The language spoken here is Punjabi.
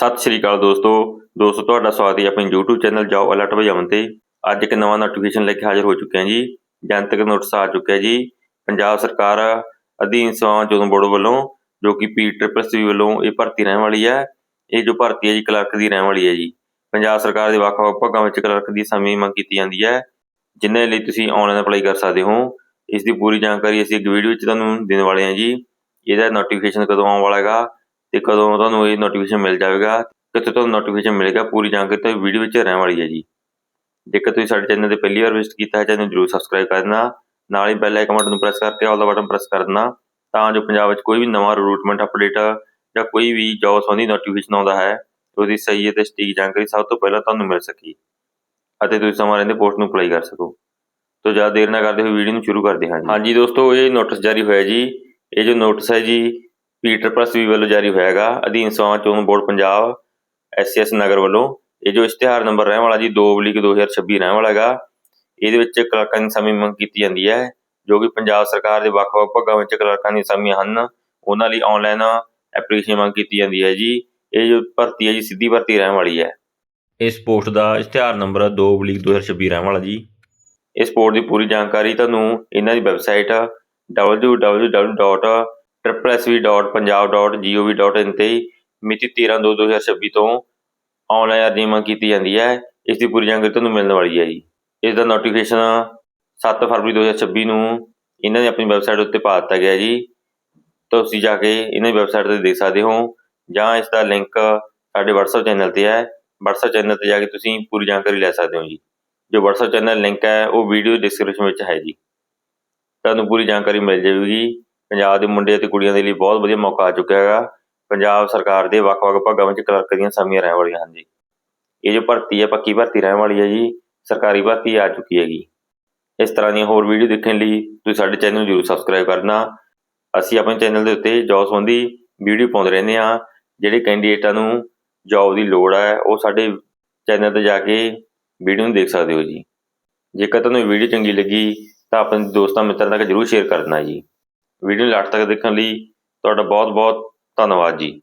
ਸਤਿ ਸ਼੍ਰੀ ਅਕਾਲ ਦੋਸਤੋ। ਦੋਸਤੋ, ਤੁਹਾਡਾ ਸਵਾਗਤ ਹੈ ਆਪਣੇ YouTube ਚੈਨਲ ਜੌਬ ਅਲਰਟ ਵਜਾਉਣ ਤੇ। ਅੱਜ ਇੱਕ ਨਵਾਂ ਨੋਟੀਫਿਕੇਸ਼ਨ ਲੈ ਕੇ ਹਾਜ਼ਰ ਹੋ ਚੁੱਕੇ ਹਾਂ ਜੀ। ਜਨਤਕ ਨੋਟਿਸ ਆ ਚੁੱਕਿਆ ਜੀ। ਪੰਜਾਬ ਸਰਕਾਰ ਅਧੀਨ ਸੇਵਾਵਾਂ ਚੋਣ ਬੋਰਡ ਵੱਲੋਂ, ਜੋ ਕਿ ਪੀ ਟ੍ਰਿਪਲ ਸੀ ਵੱਲੋਂ ਇਹ ਭਰਤੀ ਰਹਿਣ ਵਾਲੀ ਹੈ। ਇਹ ਜੋ ਭਰਤੀ ਹੈ ਜੀ, ਕਲਰਕ ਦੀ ਰਹਿਣ ਵਾਲੀ ਹੈ ਜੀ। ਪੰਜਾਬ ਸਰਕਾਰ ਦੇ ਵੱਖ-ਵੱਖ ਭਾਗਾਂ ਵਿੱਚ ਕਲਰਕ ਦੀ ਸਮੇਂ ਮੰਗ ਕੀਤੀ ਜਾਂਦੀ ਹੈ, ਜਿਨ੍ਹਾਂ ਲਈ ਤੁਸੀਂ ਆਨਲਾਈਨ ਅਪਲਾਈ ਕਰ ਸਕਦੇ ਹੋ। ਇਸ ਦੀ ਪੂਰੀ ਜਾਣਕਾਰੀ ਅਸੀਂ ਇੱਕ ਵੀਡੀਓ ਵਿੱਚ ਤੁਹਾਨੂੰ ਦੇਣ ਵਾਲੇ ਹਾਂ ਜੀ। ਇਹਦਾ ਨੋਟੀਫਿਕੇਸ਼ਨ ਕਦੋਂ ਆਉਣ ਵਾਲਾ ਹੈਗਾ? ਤੇ ਕਦੋਂ ਤੁਹਾਨੂੰ ਇਹ ਨੋਟੀਫਿਕੇਸ਼ਨ ਮਿਲ ਜਾਵੇਗਾ, ਕਿੱਥੇ ਤੁਹਾਨੂੰ ਨੋਟੀਫਿਕੇਸ਼ਨ ਮਿਲੇਗਾ, ਪੂਰੀ ਜਾਣਕਾਰੀ ਤਾਂ ਵੀਡੀਓ ਵਿੱਚ ਰਹਿਣ ਵਾਲੀ ਹੈ ਜੀ। ਜੇਕਰ ਤੁਸੀਂ ਸਾਡੇ ਚੈਨਲ ਤੇ ਪਹਿਲੀ ਵਾਰ ਵਿਜ਼ਿਟ ਕੀਤਾ ਹੈ ਚੈਨਲ ਨੂੰ ਜਰੂਰ ਸਬਸਕ੍ਰਾਈਬ ਕਰ ਨਾਲ ਹੀ ਬੈਲ ਆਈਕਨ ਬਟਨ ਨੂੰ ਪ੍ਰੈਸ ਕਰਕੇ ਆਲ ਦਾ ਬਟਨ ਪ੍ਰੈਸ ਕਰ ਤਾਂ ਜੋ ਪੰਜਾਬ ਵਿੱਚ ਕੋਈ ਵੀ ਨਵਾਂ ਰਿਕਰੂਟਮੈਂਟ ਅਪਡੇਟ ਜਾਂ ਕੋਈ ਵੀ ਜੌਬ ਸੰਬੰਧੀ ਨੋਟੀਫਿਕੇਸ਼ਨ ਆਉਂਦਾ ਹੈ, ਉਹਦੀ ਸਹੀ ਅਤੇ ਸਟੀਕ ਜਾਣਕਾਰੀ ਸਭ ਤੋਂ ਪਹਿਲਾਂ ਤੁਹਾਨੂੰ ਮਿਲ ਸਕੇ, ਅਤੇ ਤੁਸੀਂ ਸਮਾਂ ਰਹਿੰਦੇ ਪੋਸਟ ਨੂੰ ਅਪਲਾਈ ਕਰ ਸਕੋ। ਤੋ ਜ਼ਿਆਦਾ ਦੇਰ ਨਾ ਕਰਦੇ ਹੋਏ ਵੀਡੀਓ ਨੂੰ ਸ਼ੁਰੂ ਕਰਦੇ ਹਾਂ ਹਾਂਜੀ ਦੋਸਤੋ, ਇਹ ਨੋਟਿਸ ਜਾਰੀ ਹੋਇਆ ਜੀ। ਇਹ ਜੋ ਨੋਟਿਸ ਹੈ ਜੀ ਪੀਟਰ ਪ੍ਰੈਸ ਵੀ ਵੱਲੋਂ ਜਾਰੀ ਹੋਇਆ ਹੈਗਾ ਅਧੀਨ ਸੇਵਾਵਾਂ ਚੋਣ ਬੋਰਡ ਪੰਜਾਬ ਐਸਐਸ ਨਗਰ ਵੱਲੋਂ। ਇਹ ਜੋ ਇਸ਼ਤਿਹਾਰ ਨੰਬਰ ਰਹਿਣ ਵਾਲਾ ਜੀ 2/2026 ਰਹਿਣ ਵਾਲਾ ਹੈਗਾ। ਇਹਦੇ ਵਿੱਚ ਕਲਰਕਾਂ ਦੀ ਸਮੇਂ ਮੰਗ ਕੀਤੀ ਜਾਂਦੀ ਹੈ ਜੋ ਕਿ ਪੰਜਾਬ ਸਰਕਾਰ ਦੇ ਵੱਖ-ਵੱਖ ਭਾਗਾਂ ਵਿੱਚ ਕਲਰਕਾਂ ਦੀ ਸਮੇਂ ਹਨ। ਉਹਨਾਂ ਲਈ ਆਨਲਾਈਨ ਐਪਲੀਕੇਸ਼ਨ ਮੰਗ ਕੀਤੀ ਜਾਂਦੀ ਹੈ ਜੀ। ਇਹ ਜੋ ਭਰਤੀ ਹੈ ਜੀ ਸਿੱਧੀ ਭਰਤੀ ਰਹਿਣ ਵਾਲੀ ਹੈ। ਇਸ ਪੋਸਟ ਦਾ ਇਸ਼ਤਿਹਾਰ ਨੰਬਰ 2/2026 ਰਹਿਣ ਵਾਲਾ ਜੀ। ਇਸ ਪੋਸਟ ਦੀ ਪੂਰੀ ਜਾਣਕਾਰੀ ਤੁਹਾਨੂੰ ਇਹਨਾਂ ਦੀ ਵੈਬਸਾਈਟ www.sssv.punjab.gov.in ਤੇ ਮਿਤੀ 13/2/2026 ਤੋਂ ਆਨਲਾਈਨ ਅਰਜ਼ੀ ਮੰਗ ਕੀਤੀ ਜਾਂਦੀ ਹੈ। ਇਸ ਦੀ ਪੂਰੀ ਜਾਣਕਾਰੀ ਤੁਹਾਨੂੰ ਮਿਲਣ ਵਾਲੀ ਹੈ ਜੀ। ਇਸ ਦਾ ਨੋਟੀਫਿਕੇਸ਼ਨ 7 ਫਰਵਰੀ 2026 ਨੂੰ ਇਹਨਾਂ ਨੇ ਆਪਣੀ ਵੈਬਸਾਈਟ ਉੱਤੇ ਪਾ ਦਿੱਤਾ ਗਿਆ ਜੀ। ਤੁਸੀਂ ਜਾ ਕੇ ਇਹਨਾਂ ਦੀ ਵੈਬਸਾਈਟ ਤੇ ਦੇਖ ਸਕਦੇ ਹੋ ਜਾਂ ਇਸ ਦਾ ਲਿੰਕ ਸਾਡੇ WhatsApp ਚੈਨਲ ਤੇ ਹੈ। WhatsApp ਚੈਨਲ ਤੇ ਜਾ ਕੇ ਤੁਸੀਂ ਪੂਰੀ ਜਾਣਕਾਰੀ ਲੈ ਸਕਦੇ ਹੋ ਜੀ। ਜੋ WhatsApp ਚੈਨਲ ਲਿੰਕ ਹੈ ਉਹ ਵੀਡੀਓ ਡਿਸਕ੍ਰਿਪਸ਼ਨ ਵਿੱਚ ਹੈ ਜੀ। ਤੁਹਾਨੂੰ ਪੂਰੀ ਜਾਣਕਾਰੀ ਮਿਲ ਜਾਵੇਗੀ। ਪੰਜਾਬ ਦੇ ਮੁੰਡੇ ਅਤੇ ਕੁੜੀਆਂ ਦੇ ਲਈ ਬਹੁਤ ਵਧੀਆ ਮੌਕਾ ਆ ਚੁੱਕਿਆ ਹੈਗਾ। ਪੰਜਾਬ ਸਰਕਾਰ ਦੇ ਵੱਖ-ਵੱਖ ਭਾਗਾਂ ਵਿੱਚ ਕਲਰਕ ਦੀਆਂ ਸਾਮੀਆਂ ਰਹਿਣ ਵਾਲੀਆਂ ਹਨ ਜੀ। ਇਹ ਜੋ ਭਰਤੀ ਹੈ ਪੱਕੀ ਭਰਤੀ ਰਹਿਣ ਵਾਲੀ ਹੈ ਜੀ, ਸਰਕਾਰੀ ਭਰਤੀ ਆ ਚੁੱਕੀ ਹੈਗੀ। ਇਸ ਤਰ੍ਹਾਂ ਦੀਆਂ ਹੋਰ ਵੀਡੀਓ ਦੇਖਣ ਲਈ ਤੁਸੀਂ ਸਾਡੇ ਚੈਨਲ ਨੂੰ ਜਰੂਰ ਸਬਸਕ੍ਰਾਈਬ ਕਰਨਾ। ਅਸੀਂ ਆਪਣੇ ਚੈਨਲ ਦੇ ਉੱਤੇ ਜੌਬ ਸੰਬੰਧੀ ਵੀਡੀਓ ਪਾਉਂਦੇ ਰਹਿੰਦੇ ਹਾਂ। ਜਿਹੜੇ ਕੈਂਡੀਡੇਟਾਂ ਨੂੰ ਜੌਬ ਦੀ ਲੋੜ ਹੈ ਉਹ ਸਾਡੇ ਚੈਨਲ ਤੇ ਜਾ ਕੇ ਵੀਡੀਓ ਨੂੰ ਦੇਖ ਸਕਦੇ ਹੋ ਜੀ। ਜੇਕਰ ਤੁਹਾਨੂੰ ਵੀਡੀਓ ਚੰਗੀ ਲੱਗੀ ਤਾਂ ਆਪਣੇ ਦੋਸਤਾਂ ਮਿੱਤਰਾਂ ਤੱਕ ਜਰੂਰ ਸ਼ੇਅਰ ਕਰਨਾ ਜੀ। ਵੀਡੀਓ ਨੂੰ ਤੱਕ ਦੇਖਣ ਲਈ ਤੁਹਾਡਾ ਬਹੁਤ ਬਹੁਤ ਧੰਨਵਾਦ ਜੀ।